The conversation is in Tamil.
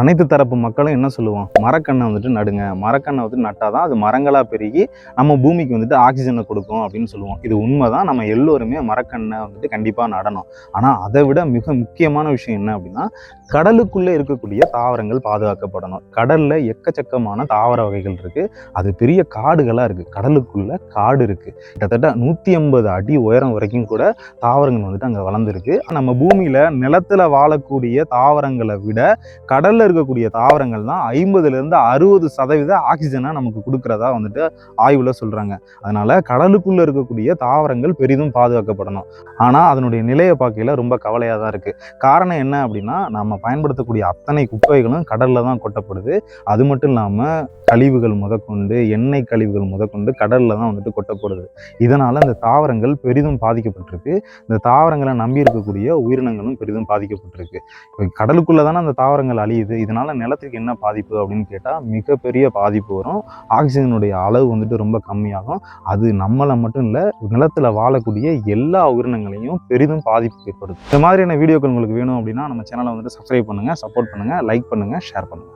அனைத்து தரப்பு மக்களும் என்ன சொல்லுவோம் மரக்கண்ணை வந்துட்டு நடுங்க. மரக்கண்ணை வந்துட்டு நட்டாதான் அது மரங்களாக பெருகி நம்ம பூமிக்கு வந்துட்டு ஆக்சிஜனை கொடுக்கும் அப்படின்னு சொல்லுவோம். இது உண்மைதான். நம்ம எல்லோருமே மரக்கண்ணை வந்துட்டு கண்டிப்பாக நடணும். ஆனால் அதை விட மிக முக்கியமான விஷயம் என்ன அப்படின்னா கடலுக்குள்ளே இருக்கக்கூடிய தாவரங்கள் பாதுகாக்கப்படணும். கடலில் எக்கச்சக்கமான தாவர வகைகள் இருக்குது அது பெரிய காடுகளாக இருக்குது கடலுக்குள்ளே காடு இருக்குது கிட்டத்தட்ட நூற்றி ஐம்பது அடி உயரம் வரைக்கும் கூட தாவரங்கள் வந்துட்டு அங்கே வளர்ந்துருக்கு. நம்ம பூமியில் நிலத்தில் வாழக்கூடிய தாவரங்களை விட கடலில் இருக்கக்கூடிய தாவரங்கள் தான் ஐம்பதுல இருந்து அறுபது சதவீத ஆக்சிஜனை நமக்கு கொடுக்கறதா வந்துட்டு ஆய்வில் சொல்றாங்க. அதனால கடலுக்குள்ள இருக்கக்கூடிய தாவரங்கள் பெரிதும் பாதுகாக்கப்படணும். ஆனால் அதனுடைய நிலையை பார்க்கையில் ரொம்ப கவலையாக தான் இருக்கு. காரணம் என்ன அப்படின்னா நம்ம பயன்படுத்தக்கூடிய அத்தனை குப்பைகளும் கடல்ல தான் கொட்டப்படுது. அது மட்டும் இல்லாமல் கழிவுகள் முதற்கொண்டு எண்ணெய் கழிவுகள் முதற்கொண்டு கடல்ல தான் வந்துட்டு கொட்டப்படுது. இதனால் இந்த தாவரங்கள் பெரிதும் பாதிக்கப்பட்டிருக்கு. இந்த தாவரங்களை நம்பி இருக்கக்கூடிய உயிரினங்களும் பெரிதும் பாதிக்கப்பட்டிருக்கு. கடலுக்குள்ளே தானே அந்த தாவரங்கள் அழியுது? இதனால் நிலத்துக்கு என்ன பாதிப்பு அப்படின்னு கேட்டால் மிகப்பெரிய பாதிப்பு வரும். ஆக்சிஜனுடைய அளவு வந்துட்டு ரொம்ப கம்மியாகும். அது நம்மளை மட்டும் இல்லை நிலத்துல வாழக்கூடிய எல்லா உயிரினங்களையும் பெரிதும் பாதிப்பு ஏற்படுத்தும். இந்த மாதிரியான வீடியோக்கள் உங்களுக்கு வேணும் அப்படின்னா நம்ம சேனலை வந்துட்டு சப்ஸ்கிரைப் பண்ணுங்கள் சப்போர்ட் பண்ணுங்க லைக் பண்ணுங்கள் ஷேர் பண்ணுங்கள்